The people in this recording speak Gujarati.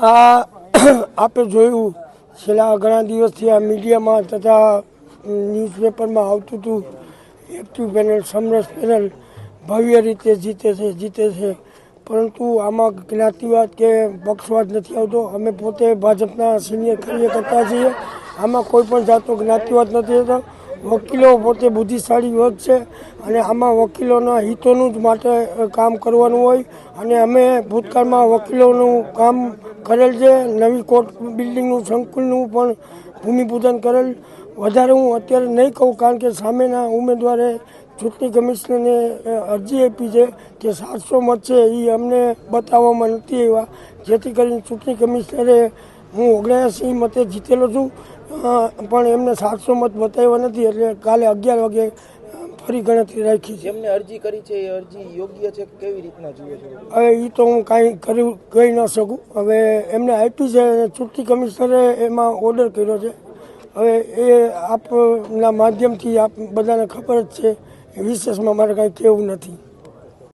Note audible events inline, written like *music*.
આ *clears throat* આપે જોયું, છેલ્લા ઘણા દિવસથી આ મીડિયામાં તથા ન્યૂઝપેપરમાં આવતું હતું, એક્ટિવ પેનલ, સમરસ પેનલ, ભવ્ય રીતે જીતે છે જીતે છે. પરંતુ આમાં જ્ઞાતિવાદ કે પક્ષવાદ નથી આવતો. અમે પોતે ભાજપના સિનિયર કાર્યકર્તા છીએ. આમાં કોઈ પણ જાતનો જ્ઞાતિવાદ નથી હોતો. વકીલો પોતે બુદ્ધિશાળી વર્ગ છે અને આમાં વકીલોના હિતોનું જ માટે કામ કરવાનું હોય. અને અમે ભૂતકાળમાં વકીલોનું કામ કરેલ છે. નવી કોર્ટ બિલ્ડિંગનું, સંકુલનું પણ ભૂમિપૂજન કરેલ. વધારે હું અત્યારે નહીં કહું, કારણ કે સામેના ઉમેદવારે ચૂંટણી કમિશનરને અરજી આપી છે કે સાતસો મત છે. એ અમને બતાવવામાં નથી આવ્યા. જેથી કરીને ચૂંટણી કમિશનરે હું ઓગણસી મતે જીતેલો છું. પણ એમને સાતસો મત બતાવ્યા નથી. એટલે કાલે અગિયાર વાગે ફરી ગણતરી રાખી છે. એમને અરજી કરી છે એ અરજી યોગ્ય છે કેવી રીતના જુએ છે? હવે એ તો હું કાંઈ કર્યું કહી ન શકું. હવે એમને આપી છે અને ચૂંટણી કમિશનરે એમાં ઓર્ડર કર્યો છે. હવે એ આપના માધ્યમથી આપ બધાને ખબર જ છે. વિશેષમાં મારે કાંઈ કહેવું નથી.